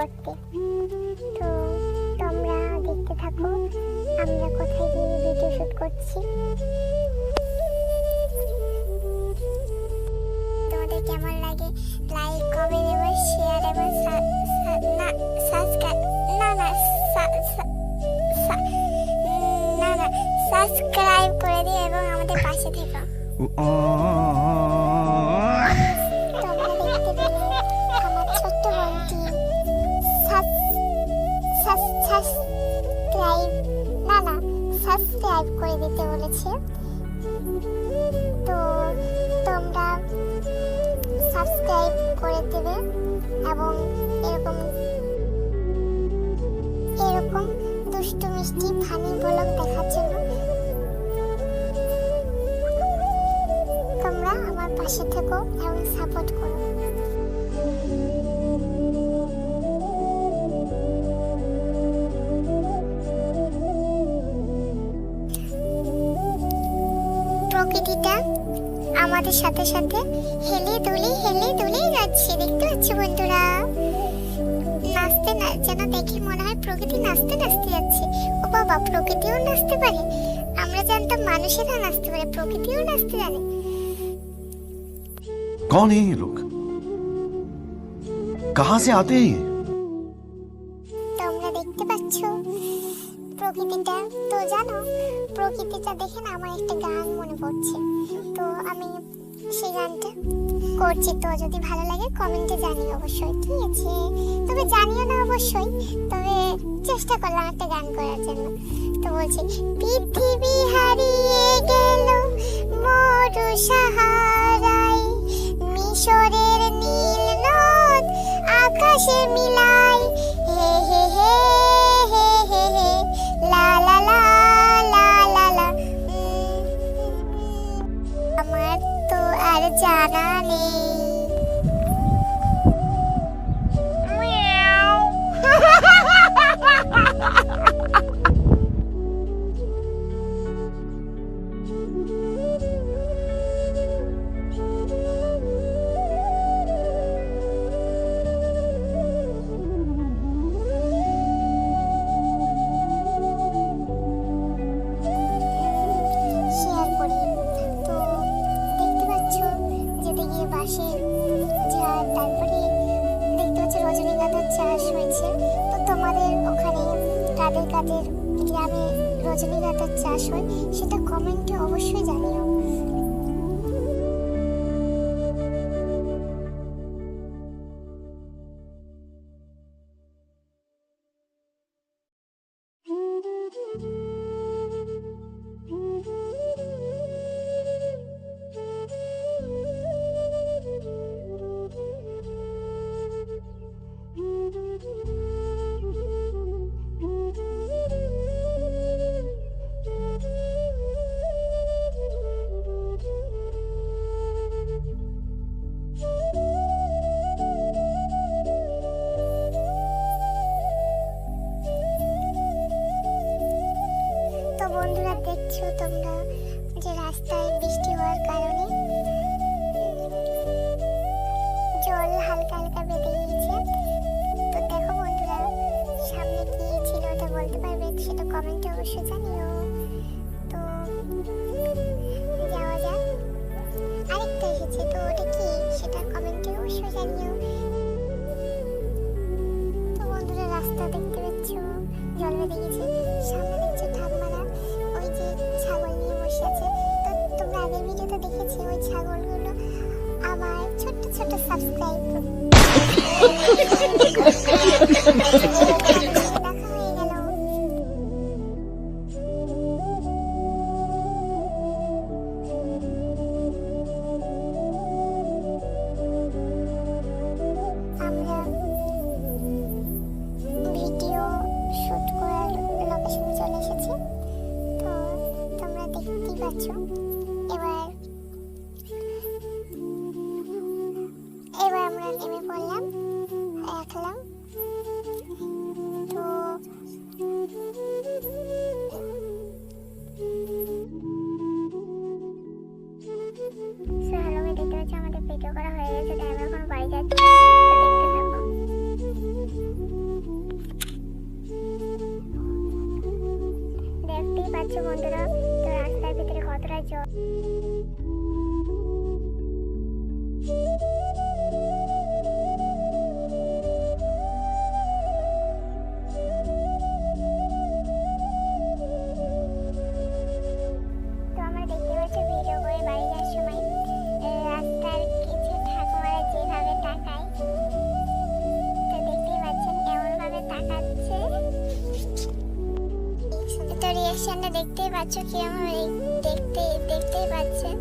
করতে। তো তোমরা দেখতে থাকো, আমরা কোথায় গিয়ে ভিডিও শুট করছি। তোমাদের কেমন লাগে? লাইক কমেন্ট এবং শেয়ার এবং না না না না না সাবস্ক্রাইব করে দিও এবং আমাদের পাশে থেকো। সাবস্ক্রাইব করে দিতে বলেছে। তো তোমরা সাবস্ক্রাইব করে দেবে এবং এরকম এরকম দুষ্টু মিষ্টি ফানি ব্লগ দেখার জন্য তোমরা আমার পাশে থেকো এবং সাপোর্ট করো। আমাদের সাথে সাথে হেলে দুলে হেলে দুলে যাচ্ছে দেখতে পাচ্ছ বন্ধুরা নাচতে না যেন দেখে মনে হয় প্রকৃতি নাচতে নাচতে যাচ্ছে ও বাবা প্রকৃতিও নাচতে পারে আমরা জানতাম মানুষেরা নাচতে পারে প্রকৃতিও নাচতে জানে कौन है ये लोग कहां से आते हैं ये তোমরা দেখতে পাচ্ছ প্রকৃতিটা, তো জানো, প্রকৃতিটা দেখে না আমার একটা গান মনে পড়ছে। তো আমি সেই গানটা করছি। তো যদি ভালো লাগে কমেন্টে জানিও অবশ্যই, ঠিক আছে? তবে জানিও না অবশ্যই, তবে চেষ্টা করলাম একটা গান করার জন্য। তো বলছি, পৃথিবী হারিয়ে গেল মরু মিশরের নীল নদ আকাশে মিলাই কাদের কাদের গ্রামে রজনীগন্ধার চাষ হয় সেটা কমেন্টে অবশ্যই জানিও। দেখছ তোমরা যে রাস্তায় বৃষ্টি হওয়ার কারণে? জল হালকা হালকা বেঁধে গিয়েছে। তো দেখো বন্ধুরা, সামনে কি ছিল ওটা বলতে পারবে? সেটা কমেন্টে অবশ্যই জানিও। তো যাওয়া যাক। আরেকটা এসেছে, তো ওটা কি? সেটা কমেন্টে অবশ্যই জানিও। তো বন্ধুরা, রাস্তা দেখতে পাচ্ছ? জল বেঁধে গেছে পাচ্ছ। এবার এবার আমরা নেমে পড়লাম। রিয়াকশনটা দেখতেই পাচ্ছ কি আমার দেখতে, দেখতেই পাচ্ছেন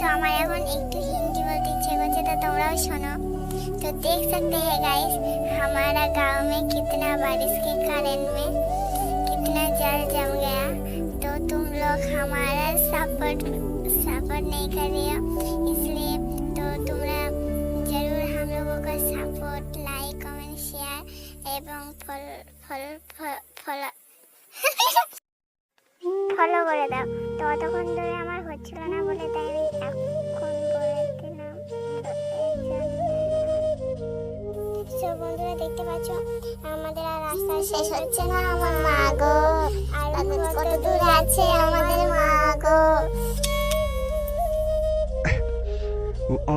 তো আমার এখন একটু হিন্দি বলতে ইচ্ছে করছে, তো তোমরাও শোনো। তো देख सकते हैं गाइस हमारा गांव में कितना बारिश के कारण में कितना तुम लोग हमारा सपोर्ट सपोर्ट नहीं कर रहे हो इसलिए तो तुमरा जरूर हम लोगों का सपोर्ट लाइक कमेंट शेयर एवं फॉलो फॉलो फॉलो ফলো করে দাও তো অতক্ষণ ধরে আমার হচ্ছিল না বলে তাই আমি এখন করে দেখতে পাচ্ছ? আমাদের আর রাস্তা শেষ হচ্ছে না আমার মা গো। আর কত দূরে আছে আমাদের মা গো। তো